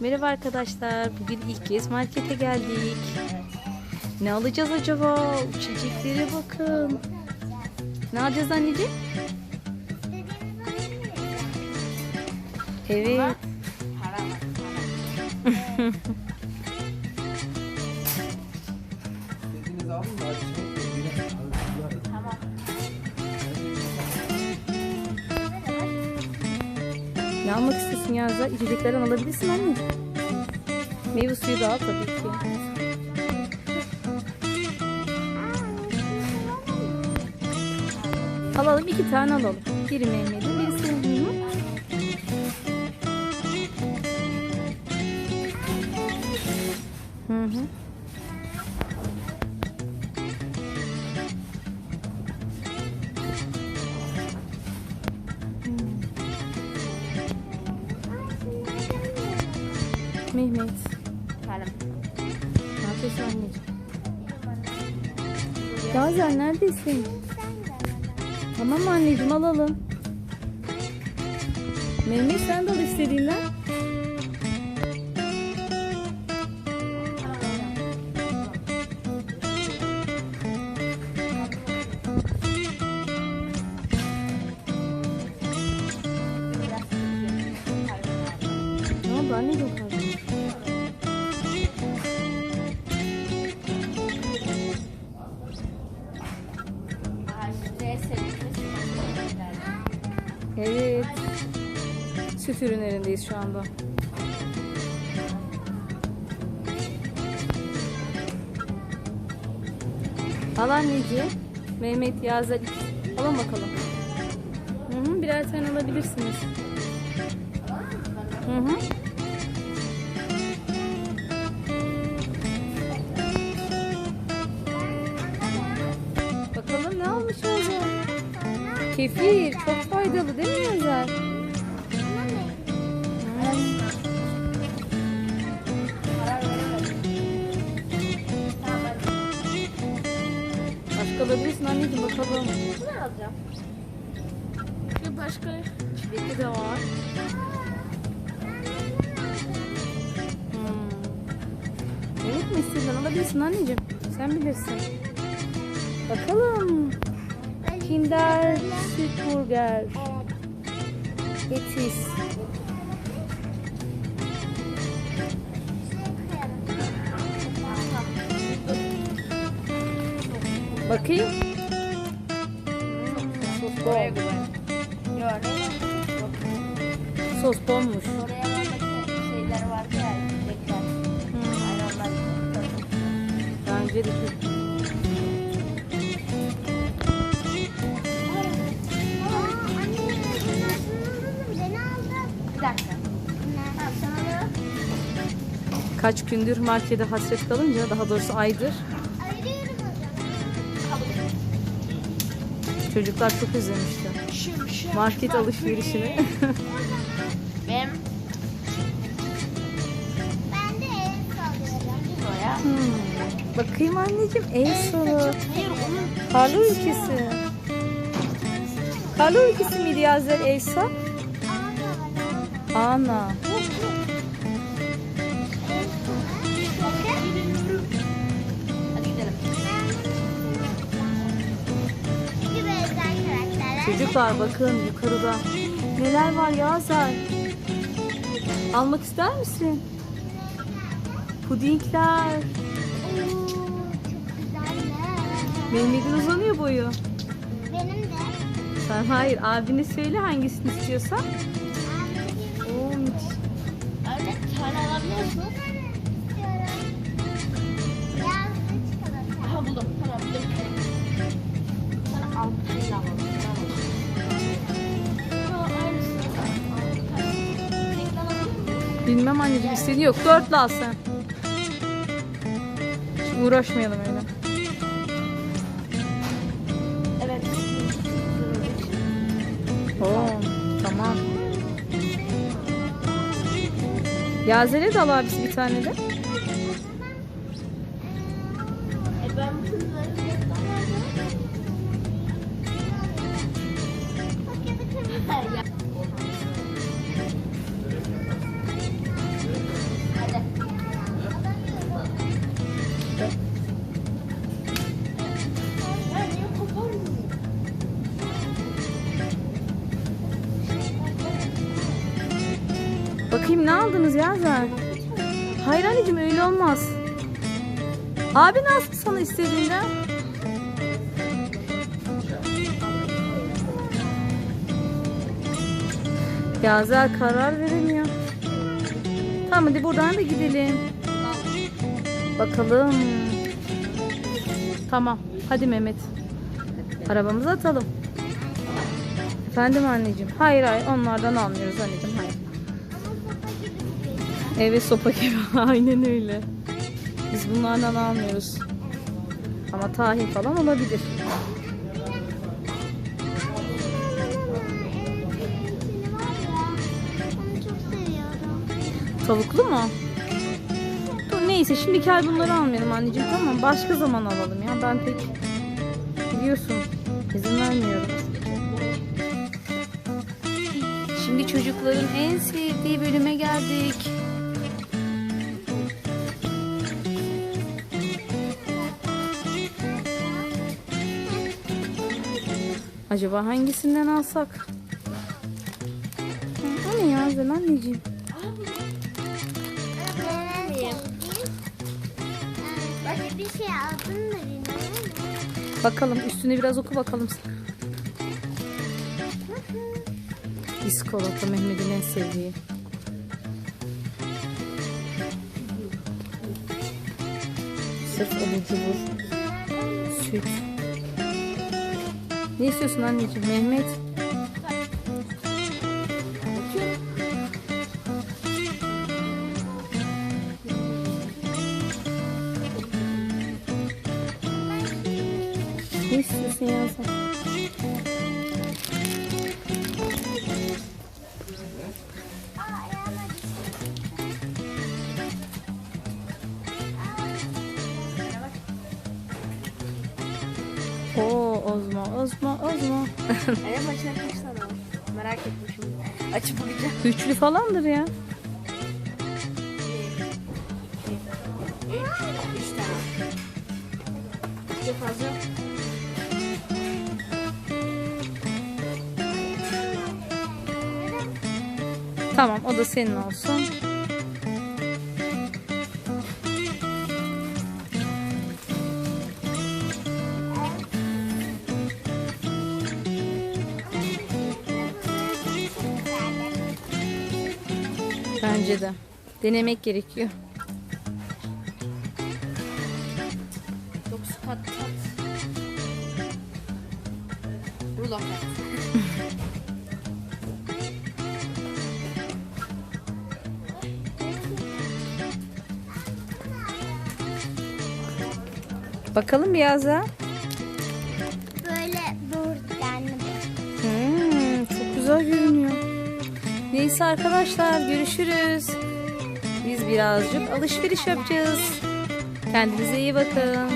Merhaba arkadaşlar. Bugün ilk kez markete geldik. Ne alacağız acaba? Çiçeklere bakın. Ne alacağız anneciğim? Evet. Yazda? İçeceklerden alabilirsin anneciğim. Meyve suyu da al tabii ki. Alalım iki tane alalım. Biri Mehmet'in, Mehmet. Efendim. Ne yapıyorsun anneciğim? Gazel neredesin? Tamam anneciğim alalım. Mehmet sen de al istediğinden. Ne oldu kardeşim? Evet. Süt ürünlerindeyiz şu anda. Al anneciğim. Mehmet Yazel. Alın bakalım. Hı hı, birer tane alabilirsiniz. Hı hı. Kefir çok faydalı değil mi? Hmm. Başka alabilirsin anneciğim bakalım. Ne alacağım? Bir başka çilekli de var. Hmm. Evet mi istediğin alabilirsin anneciğim. Sen bilirsin. Bakalım. Kinder süt burger. Etis. Bakayım. Sos? Yok. Sos bolmuş. Oraya bak şeyler Kaç gündür markete hasret kalınca daha doğrusu aydır çocuklar çok özlemişti. Market alışverişini. Benim Ben de el sallıyorum. bu ya. Hmm. Bakayım anneciğim. Hayır onun Karlı ülkesi. Karlı ülkesi miydi Yazel Elsa? Ana. Çocuklar bakın yukarıda. Neler var Yazel? Almak ister misin? Pudingler. Güzeller. Mehmet'in uzanıyor boyu. Benim de. Sen hayır abine söyle hangisini istiyorsan. Oo, müthiş. Öyle tane alabiliyorsun. İstiyorum. Yazdı çikolata. Aha buldum. Tamam buldum. Sana al. Şeyini alalım. Bilmem anneciğim istediğin yok. Dörtlü al sen. Şimdi uğraşmayalım öyle. Evet. Oo, tamam. Yazele de al abisi bir tane de. Ne aldınız Yazer? Hayır anneciğim öyle olmaz. Abi ne alsın sana istediğinden? Yazer karar veremiyor. Tamam hadi buradan da gidelim. Bakalım. Tamam. Hadi Mehmet. Arabamızı atalım. Efendim anneciğim. Hayır hayır onlardan almıyoruz anneciğim. Hayır. Evet sopa gibi. Aynen öyle. Biz bunlardan almıyoruz. Ama tahin falan olabilir. Tavuklu mu? Dur neyse şimdiki ay bunları almayalım anneciğim tamam Başka zaman alalım ya. Ben pek biliyorsun izin vermiyorum. Şimdi çocukların en sevdiği bölüme geldik. Acaba hangisinden alsak? O ne ya Zen anneciğim? Bir şey aldın mı. Bakalım üstüne biraz oku bakalım. İskolata Mehmet'in en sevdiği. Sırf abur cubur. Süt. Ne istiyorsun anneciğim Mehmet? Ne istiyorsun ya? Oo Ozma Ozma Ozma. Anne başına kaç tane var? Merak etmişim. Açıp bakacağım. Üçlü falandır ya. Üç tane. Çok fazla. yok. Tamam o da senin olsun. Bence de. Denemek gerekiyor. Dokuzu kat kat. Rulo. Bakalım biraz daha. Böyle burganlı bir. Hmm, çok güzel görünüyor. Neyse arkadaşlar görüşürüz. Biz birazcık alışveriş yapacağız. Kendinize iyi bakın.